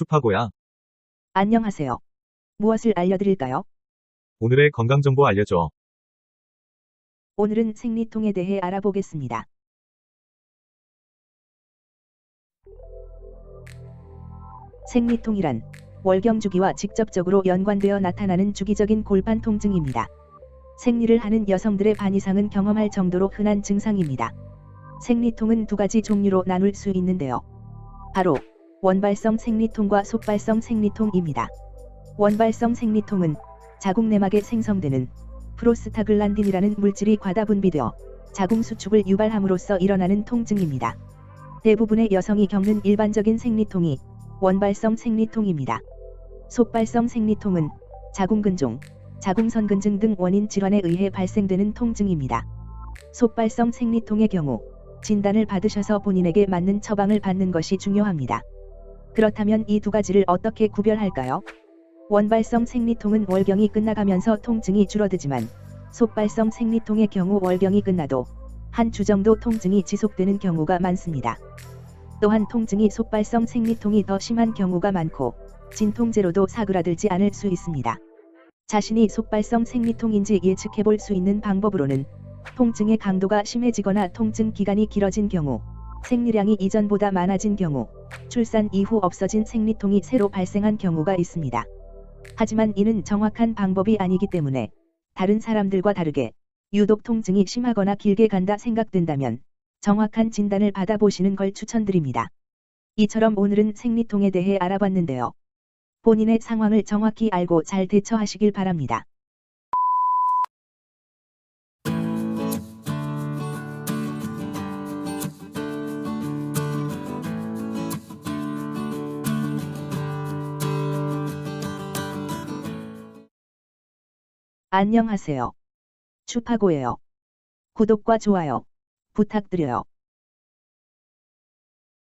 추파고야. 안녕하세요. 무엇을 알려드릴까요? 오늘의 건강정보 알려줘. 오늘은 생리통에 대해 알아보겠습니다. 생리통이란 월경 주기와 직접적으로 연관되어 나타나는 주기적인 골반 통증입니다. 생리를 하는 여성들의 반 이상은 경험할 정도로 흔한 증상입니다. 생리통은 두 가지 종류로 나눌 수 있는데요. 바로 원발성 생리통과 속발성 생리통입니다. 원발성 생리통은 자궁 내막에 생성되는 프로스타글란딘이라는 물질이 과다 분비되어 자궁 수축을 유발함으로써 일어나는 통증입니다. 대부분의 여성이 겪는 일반적인 생리통이 원발성 생리통입니다. 속발성 생리통은 자궁근종, 자궁선근증 등 원인 질환에 의해 발생되는 통증입니다. 속발성 생리통의 경우 진단을 받으셔서 본인에게 맞는 처방을 받는 것이 중요합니다. 그렇다면 이 두 가지를 어떻게 구별할까요? 원발성 생리통은 월경이 끝나가면서 통증이 줄어들지만 속발성 생리통의 경우 월경이 끝나도 한 주 정도 통증이 지속되는 경우가 많습니다. 또한 통증이 속발성 생리통이 더 심한 경우가 많고 진통제로도 사그라들지 않을 수 있습니다. 자신이 속발성 생리통인지 예측해 볼 수 있는 방법으로는 통증의 강도가 심해지거나 통증 기간이 길어진 경우, 생리량이 이전보다 많아진 경우, 출산 이후 없어진 생리통이 새로 발생한 경우가 있습니다. 하지만 이는 정확한 방법이 아니기 때문에 다른 사람들과 다르게 유독 통증이 심하거나 길게 간다 생각된다면 정확한 진단을 받아보시는 걸 추천드립니다. 이처럼 오늘은 생리통에 대해 알아봤는데요. 본인의 상황을 정확히 알고 잘 대처하시길 바랍니다. 안녕하세요. 추파고예요. 구독과 좋아요 부탁드려요.